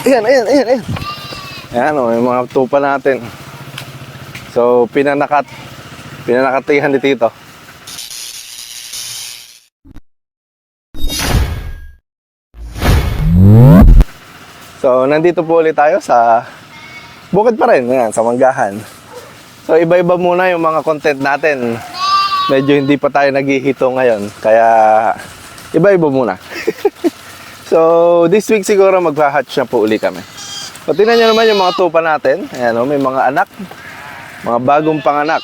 Ayan, ayan, ayan, ayan. Ayan o, yung mga tupa natin. So, pinanakat. Pinanakatihan ni Tito. So, nandito po ulit tayo sa bukid pa rin, yan, sa Manggahan. So, iba-iba muna yung mga content natin. Medyo hindi pa tayo naghihito ngayon, kaya iba-iba muna. So, this week siguro magpa-hatch na po uli kami. So, tingnan nyo naman yung mga tupa natin. Ayan, oh, may mga anak, mga bagong panganak.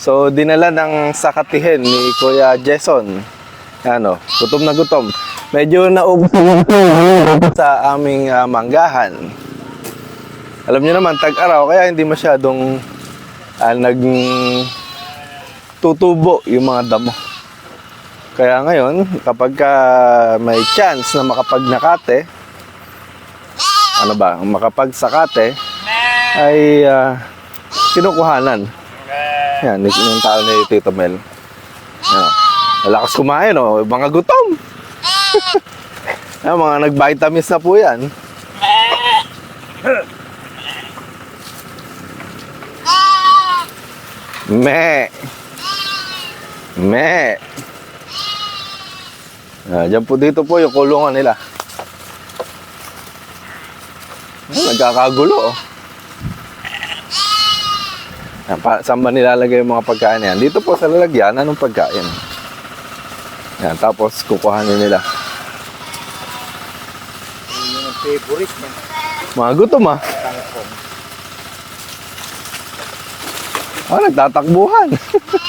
So, dinala ng sakatihin ni Kuya Jason. Ano, gutom na gutom. Medyo naubos sa aming ah, manggahan. Alam niyo naman, tag-araw, kaya hindi masyadong ah, nag tutubo yung mga damo. Kaya ngayon, kapag ka may chance na makapagnakate, ano ba, makapagsakate, ay ah, kinukuhanan. Yan, yung tao ni Tito Mel. Yan. Malakas kumain, oh. Mga gutom. Yan, mga nag-vitamins na po yan. Me. Me. Ah, dyan po dito po yung kulungan nila. Ah, nagkakagulo, oh. Yan, pa, saan ba nilalagay yung mga pagkain yan? Dito po sa lalagyan, anong pagkain? Yan, tapos kukuhanin nila. Yun ang favorite niya. Mga gutom ah. Tangkong. Ah, nagtatakbuhan.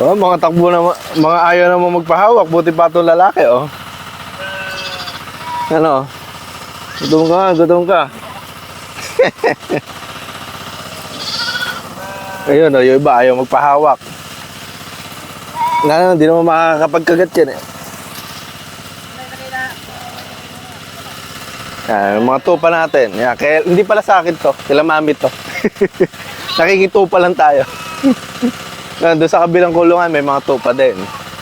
oh, mga takbo na, mga ayaw na magpahawak, buti pa itong lalaki, oh. Ano? Gutom ka, gutom ka. Ayun, oh, yung iba ayaw magpahawak. Nga, hindi naman makakapagkagat yan eh. Yan, mga tupa natin. Yan, kaya, hindi pala sa akin to. Kila mami to. Nakikitupa lang tayo. Yan, doon sa kabilang kulungan, may mga tupa din.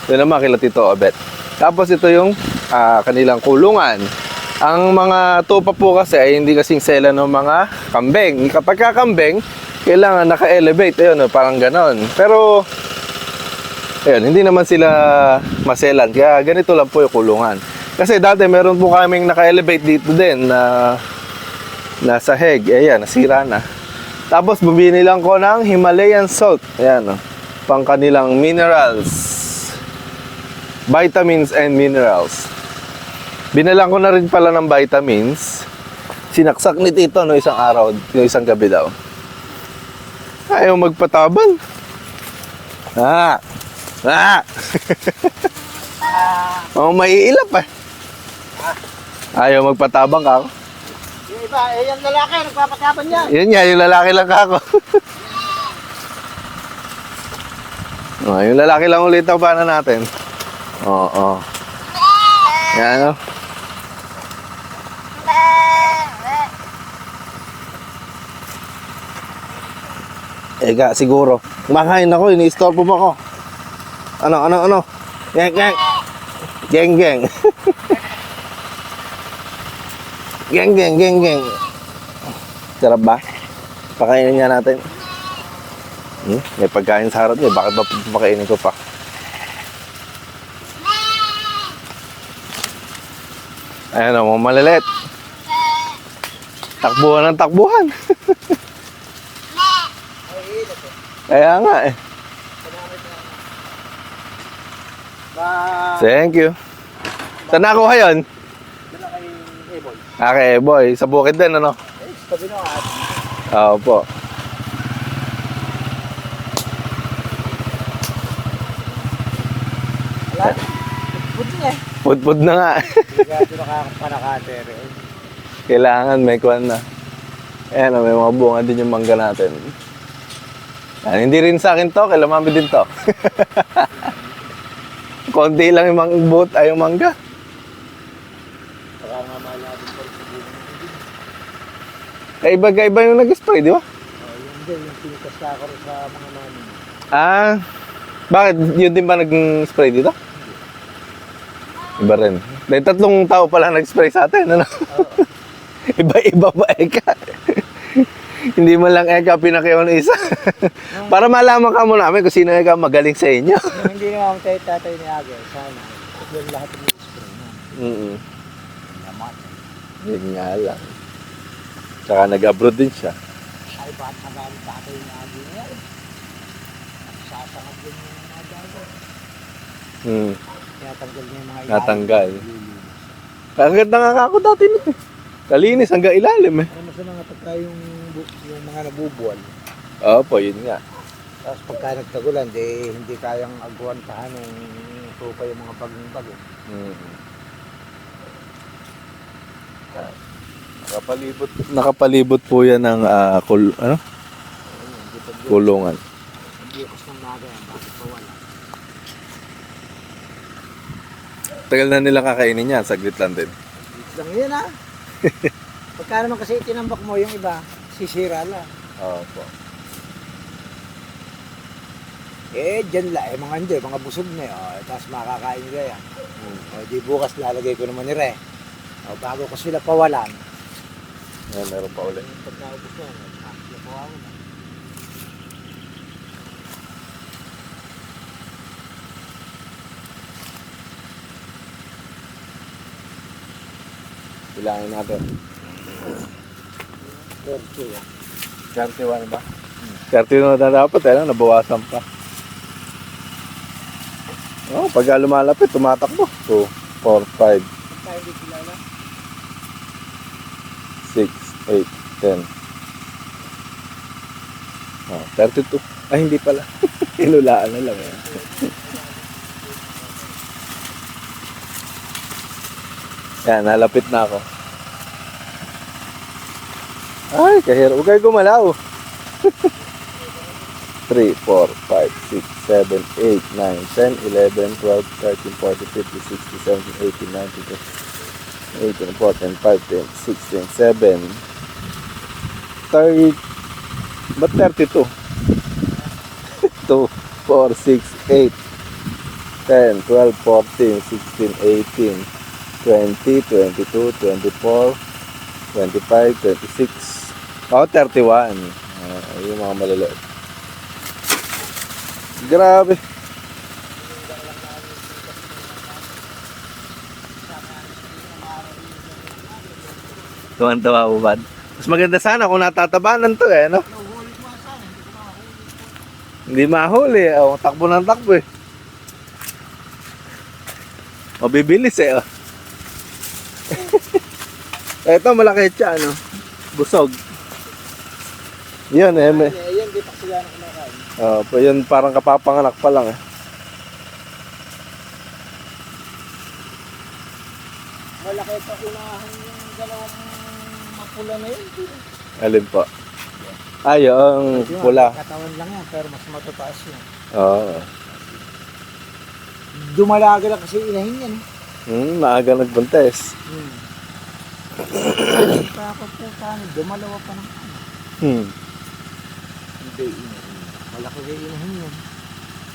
Doon naman kila Tito Obet. Tapos ito yung ah, kanilang kulungan. Ang mga tupa po kasi ay hindi kasing sela ng mga kambing. Kapag kakambing, kailangan naka-elevate. Ayun, oh, parang ganon. Pero, ayun, hindi naman sila maselan. Kaya ganito lang po yung kulungan. Kasi dati meron po kaming naka-elevate dito din na nasa heg. Ayan, nasira na. Tapos bumili lang ko ng Himalayan salt. Ayan, oh. pang kanilang minerals. Vitamins and minerals. Binalang ko na rin pala ng vitamins. Sinaksak ni Tito no isang araw, no isang gabi daw. Ayaw magpataban. Ah! Ah! oh, maiilap eh. Ayaw magpatabang ka ako. Yung iba, eh, yung lalaki, nagpapataban niya. Yun nga, yung lalaki lang ka ako. oh, yung lalaki lang ulit ang paano natin. Oo. Oh, oh. Yan, oh. Ega, siguro. Kumakain ako, ini-store mo ako. Ano, ano, ano? Geng, geng. Geng, geng. geng, geng, geng, geng. Sarap ba? Pakainin nga natin. Hmm? May pagkain sa harap niya. Bakit ba pakainin ko pa? Ayan o, mga malilit. Takbuhan ng takbuhan. Kaya nga eh. Thank you. Saan nakuha yun? dala kay Eboy. Sa bukid din, ano? Eh, sabi nyo, at Oo wala. Buti niya. Pudpud na nga. Kaya ito nakakapanakater. eh. Kailangan may kuwan na. Ayan, may mga bunga din yung mangga natin. Yan, hindi rin sa akin to, kay mami din to. Konti lang yung mang buot ay yung mangga. Eh, iba-iba yung nag-spray, di ba? Oh, yun din, yung pinitas ka ako sa mga namin. Ah, Bakit? Yun din ba nag-spray dito? Iba rin. Dahil tatlong tao pala nag-spray sa atin, ano? Iba-iba ba eka? Hindi mo lang eka pinakiyaw ng isa. Para malaman ka mo namin kung sino eka magaling sa inyo. Nung hindi na ako tayo tatay ni Aga, sana. Yung lahat ng spray na. Mm Naman. Yun nga lang. Tsaka nag-abroad din siya. Ay, bakit magaling tatay ni Aga niya? Sasangad din yung mga dago. Hmm. Tinatanggal niya yung mga ilalim. Natanggal. Lilinis. Ang ganda nga ako dati nun eh. Kalinis hanggang ilalim eh. Ano mas mga pagka yung, bu- yung mga nabubuwal. Opo, yun nga. Tapos pagka nagtagulan, di, hindi kayang aguan pa ng tupa yung mga bagong bago. Mm. Nakapalibot. Nakapalibot po yan ng ah, kul- ano? Ayun, hindi pa kulungan. Hindi ko ng naga yan, bakit pa wala? Tagal na nila kakainin yan, saglit lang din. Dito lang yun ha. Pagka naman kasi tinambak mo yung iba, sisira lang. Opo. Eh, dyan lang. Eh, mga hindi, mga busog na yun. Oh, tapos makakain nila yan. O, di bukas lalagay ko naman ni Re. O, bago ko sila pawalan. Yan, meron pa ulit. Pag naubos na, ah, sila pawalan na. Bilangin natin. Thirty, ah. 31 ba? 31 na dapat, eh, no? nabawasan pa. Oh, pag lumalapit, tumatakbo. 2, 4, 5, Tayo di kilala. 6, 8, 10. Oh, 32. Ay, hindi pala. Inulaan na lang eh. Yan, nalapit na ako. Ay, kahirap. Huwag kayo gumalaw. 3, 4, 5, 6, 7, 8, 9, 10, 11, 12, 13, 14, 15, 16, 17, 18, 19, 20, 18, 14, 15, 16, 7, 30, ba't 32? 2, 4, 6, 8, 10, 12, 14, 16, 18, 20, 22, 24, 25, 26, oh, 31. Ah, yung mga maliliit. Grabe. Tuwan-tuwa ubad. Mas maganda sana kung natatabanan to eh, no? Hindi mahuli. Oh, takbo ng takbo eh. Mabibilis eh. Oh. Ito malaki siya, ano? Busog. Yan eh. May, Eh, yan, di pa sila na kumakain. oh, pa yun parang kapapanganak pa lang eh. Malaki pa unahan yung dalawang mapula na yun. Alin po? Ay, yung Yun, pula. Katawan lang yan, pero mas matataas yun. Oo. Dumalaga lang kasi inahin yan. Hmm, maaga nagbuntes. Hmm. Pa ako po paano, dumalawa pa ng ano. Hmm. Hindi inahin. Malaki kayo inahin yan.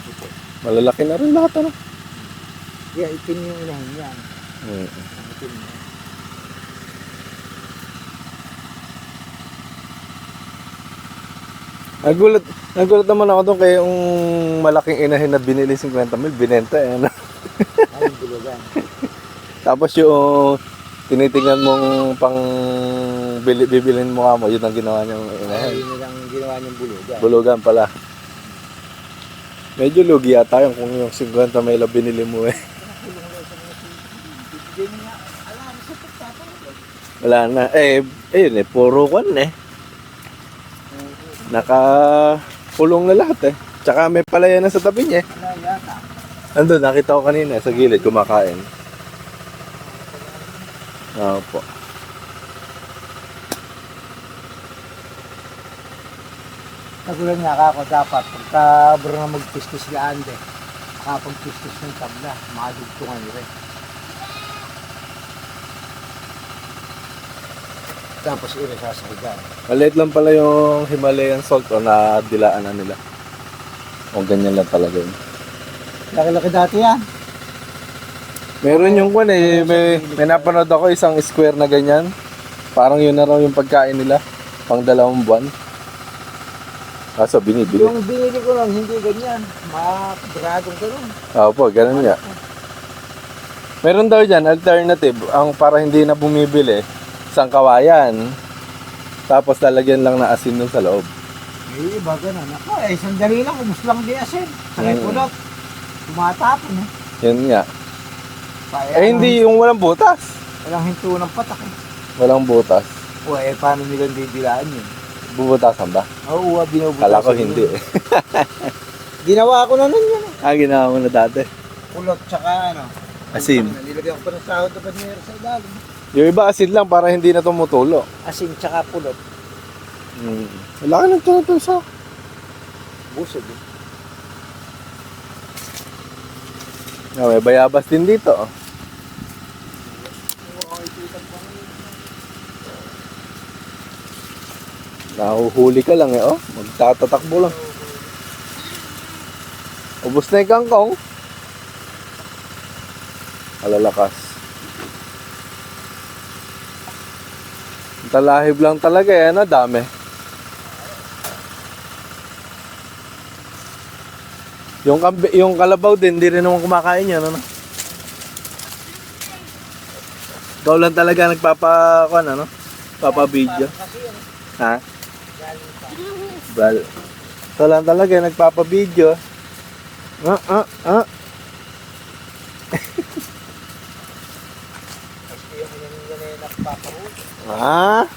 Ito. Malalaki na rin lahat, ano? Yeah, itim yung inahin yan. Hmm. Ang itim yan. Nagulat, nagulat naman ako doon kay yung malaking inahin na binili 50 mil, binenta eh. Ano? Ay, bulugan. Tapos yung tinitingnan mong pang bili, bibilin mo nga mo, yun ang ginawa niyang Ay, inahin. yun na lang ginawa niyang bulugan. Bulugan pala. Medyo lugi yata yung kung yung 50 mil ang binili mo eh. Wala na. Eh, ayun eh, puro kwan eh. Naka pulong na lahat eh. Tsaka may palayan na sa tabi niya eh. Wala yata. Andun, nakita ko kanina sa gilid kumakain. Opo. Nagulan nga ako dapat, pagka bro na magpistis sila ande, kapag pistis ng tabla, makadugtungan nyo rin. Tapos irisasahigan. Maliit lang pala yung Himalayan salt o na dilaan na nila. O ganyan lang talaga yun. Laki-laki dati yan. Meron yung kwan eh, may, may napanood ako isang square na ganyan. Parang yun na raw yung pagkain nila. Pang dalawang buwan. Kaso binibili. Yung binili ko lang, hindi ganyan. Mga dragon ka nun. Opo, ganun nga. Meron daw dyan, alternative, ang para hindi na bumibili, isang kawayan, tapos lalagyan lang na asin dun sa loob. Eh, iba ganun. Ako, eh, sandali lang, ubus lang di asin. Sakay Mm. pulot. Tumatapon eh. Yun nga. Kaya, Eh hindi yung walang butas. Walang hinto ng patak eh. Walang butas. O eh, paano nilang didilaan yun? Bubutasan ba? Oo, ah, binubutas. Kala ko hindi eh. Ginawa ko na nun yun. eh. ah, ginawa mo na dati. Pulot tsaka ano. Asin. Nilagyan ko pa ng sahod na banyer sa ilalim. Yung iba asin lang para hindi na tumutulo. Asin tsaka pulot. Hmm. Wala ka nang tunod sa. Busog eh. May bayabas din dito. oh. Nahuhuli ka lang eh, oh. Magtatatakbo lang. Ubus na yung kangkong. Alalakas. Talahib lang talaga eh, ano, dami. Yung, yung kalabaw din, hindi rin naman kumakain yan, ano? Ikaw lang talaga nagpapa, kuan, ano? Papa-video. Kasi ano, Ha? Well, ito lang talaga nagpapa-video. Ah, ah, ah. Nagpapahuli. Ah.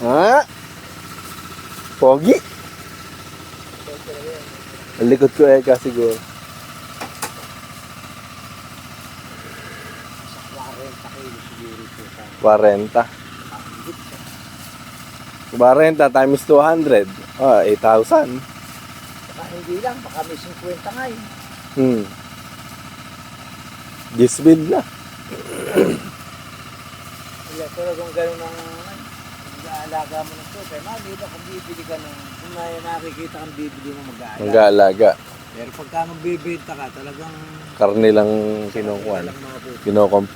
ah. Pogi. Likod ko eh kasi siguro. 40 kilo siguro ito sa 40. 40 times 200. Ah, 8,000. Baka hindi lang, baka may 50 nga yun. Hmm. 10 mil na. Kaya talagang gano'n ng mag-aalaga mo ng to. Kaya makikita kung bibili ka ng, kung may nakikita kang bibili mo mag-aalaga. Mag-aalaga. Pero pagka magbibenta ka, talagang Karne lang kinukuha. talagang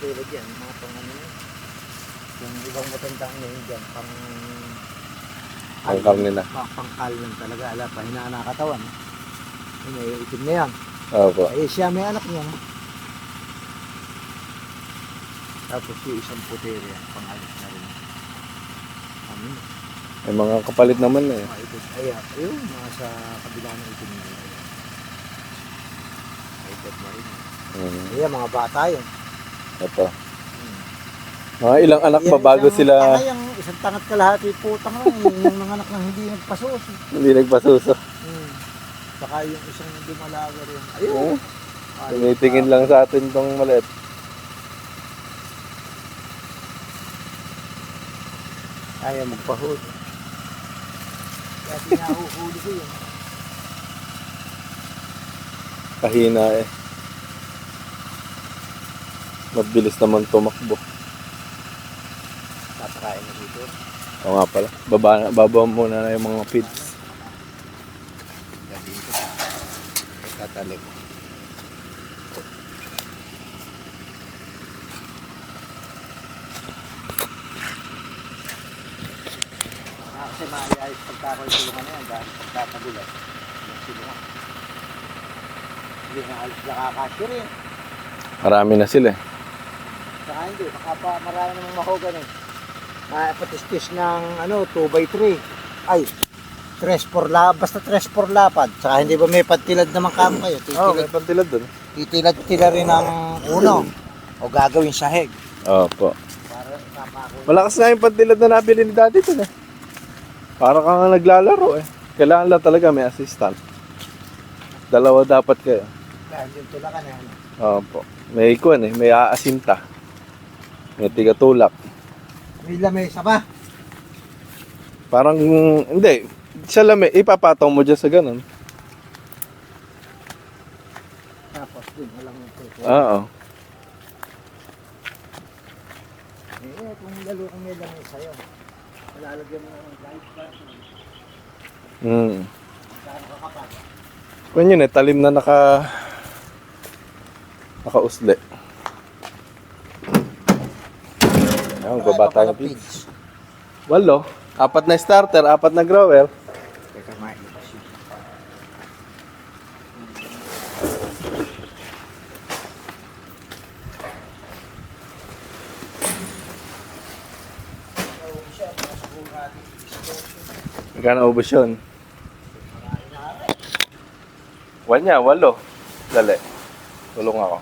Tulad yan, mga pang ano yun. Yung ibang matandang ngayon dyan, pang... Ang karne na. Pang, pangkal lang talaga, ala, pahinaan na katawan. Yun, may itim na yan. Opo. Eh, siya may anak niya. no? Tapos yung isang puteri yan, pang-alis na rin. Ano? May mga kapalit naman na eh. Mga itim. Ay, ah, ayun, mga sa kabila ng itim na yun. Ay, na rin. Mm. Ayan, mga bata yun. Ito. Mga ilang anak Yan, bago sila tanga yung isang tangat kalahati putang lang yung mga anak na hindi nagpasos. eh. hindi nagpasuso? Hmm. Saka yung isang dumalaga rin. Oo. Ayun. Ayun. Tumitingin lang sa atin tong maliit. Ayaw magpahuli. Kaya pinahuhuli ko yun. Kahina eh. Mabilis naman tumakbo. Tatakain na dito. Oo nga pala. Baba, baba muna na yung mga feeds. Gabi ko. Tatalik. Ah, kasi maayayos pagka ko yung tulungan na yan dahil pagkakagulat. Yung tulungan. Hindi na alis nakakasyo rin. Marami na sila eh. Saka hindi, baka pa marami namang mahogan eh. Ah, patistis ng ano, 2x3. Ay, 3 por la, basta 3 por lapad. Saka hindi ba may pantilad naman kamo kayo? Oo, oh, may Titilad, pantilad dun. titilad tila rin ng uno. O gagawin sahig. Opo. Para. Malakas nga yung pantilad na nabili ni daddy dun eh. Para ka nga naglalaro eh. Kailangan lang talaga may assistant. Dalawa dapat kayo. Dahil yung tulakan eh. Opo. May ikuan eh, may aasinta. May tigatulak. May lamesa ba? Parang, hindi. Sa lami, ipapataw mo dyan sa ganun. Tapos dun, walang tuto. Oo. Eh, kung lalo kang may lamay sa'yo, malalagyan mo ng light bar. Hmm. Saan ka kapag? Kung yun eh, talim na naka... Nakausli. Ayun, baba tayo. Pigs. Walo. Apat na starter, apat na grower. Teka, yun. Magkano ubos yun? Wanya, walo. Dali. Tulong ako.